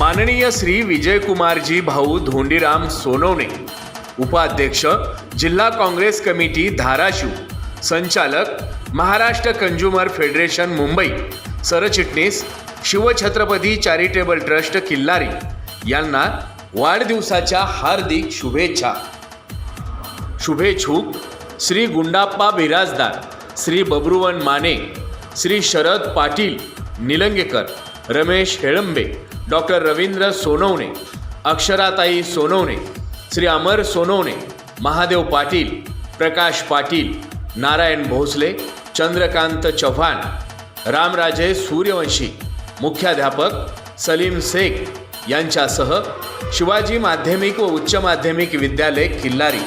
माननीय श्री विजयकुमारजी भाऊ धोंडीराम सोनवणे उपाध्यक्ष जिल्हा काँग्रेस कमिटी धाराशिव संचालक महाराष्ट्र कंझ्युमर फेडरेशन मुंबई सरचिटणीस शिवछत्रपती चॅरिटेबल ट्रस्ट किल्लारी यांना वाढदिवसाच्या हार्दिक शुभेच्छा. शुभेच्छुक श्री गुंडाप्पा बिराजदार श्री बब्रुवन माने श्री शरद पाटील निलंगेकर. रमेश हेळंबे डॉक्टर रवींद्र सोनवणे अक्षराताई सोनवणे श्री अमर सोनवणे महादेव पाटील प्रकाश पाटील नारायण भोसले चंद्रकांत चव्हाण रामराजे सूर्यवंशी मुख्याध्यापक सलीम शेख यांच्यासह शिवाजी माध्यमिक व उच्च माध्यमिक विद्यालय किल्लारी